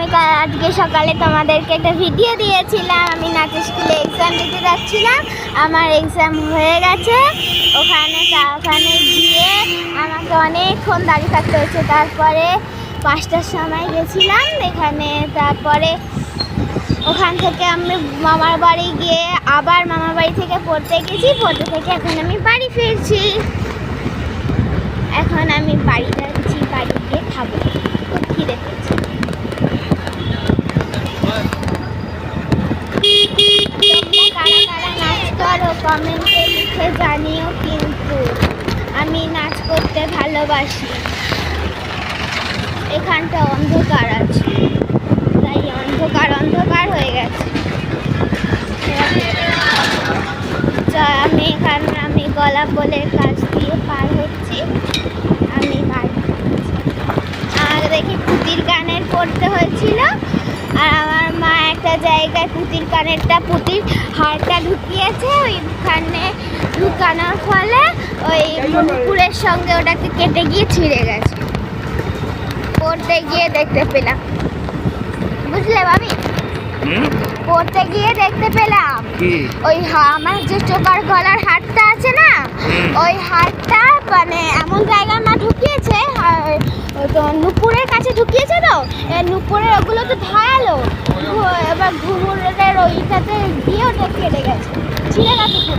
আমি আজকে সকালে তোমাদেরকে একটা ভিডিও দিয়েছিলাম। আমি নাচের স্কুলে এক্সাম দিতে যাচ্ছিলাম। আমার এক্সাম হয়ে গেছে। ওখানে তা- ওখানে গিয়ে আমাকে অনেকক্ষণ দাঁড়িয়ে থাকতে হয়েছে। তারপরে পাঁচটার সময় গেছিলাম। এখানে তারপরে ওখান থেকে আমি মামার বাড়ি গিয়ে আবার মামার বাড়ি থেকে পড়তে গেছি। পড়তে থেকে এখন আমি বাড়ি ফিরছি। এখন আমি বাড়ি যাচ্ছি বাড়ি গিয়ে খাব খিদে পেয়েছে। কমেন্টে লিখে জানিও কিন্তু আমি নাচ করতে ভালোবাসি। এখানটা অন্ধকার আছে। তাই অন্ধকার অন্ধকার হয়ে গেছে। আমি এখানে, আমি গলা বলের কাজ দিয়ে পার হচ্ছি। আমি আর দেখি পুতির কানের পড়তে হয়েছিল। আর আমার মা একটা জায়গায় পুতির কানেরটা, পুতির হাড়টা ঢুকিয়েছে ওইখানে ঢুকানোর ফলে ওই নুপুরের সঙ্গে ওটাকে কেটে গিয়ে ছিঁড়ে গেছে। পড়তে গিয়ে দেখতে পেলাম। বুঝলে ভাবি? পড়তে গিয়ে দেখতে পেলাম। ওই আমার যে চোকার গলার হাড়টা আছে না ওই হাড়টা মানে এমন জায়গায় মা ঢুকিয়েছে তো নুপুরের কাছে ঢুকিয়েছে তো নুপুরের ওগুলো তো ধারালো। এবার ঘুমুরের ওইটাতে দিয়ে ওটা কেটে গেছে। ছিঁড়ে গেছে।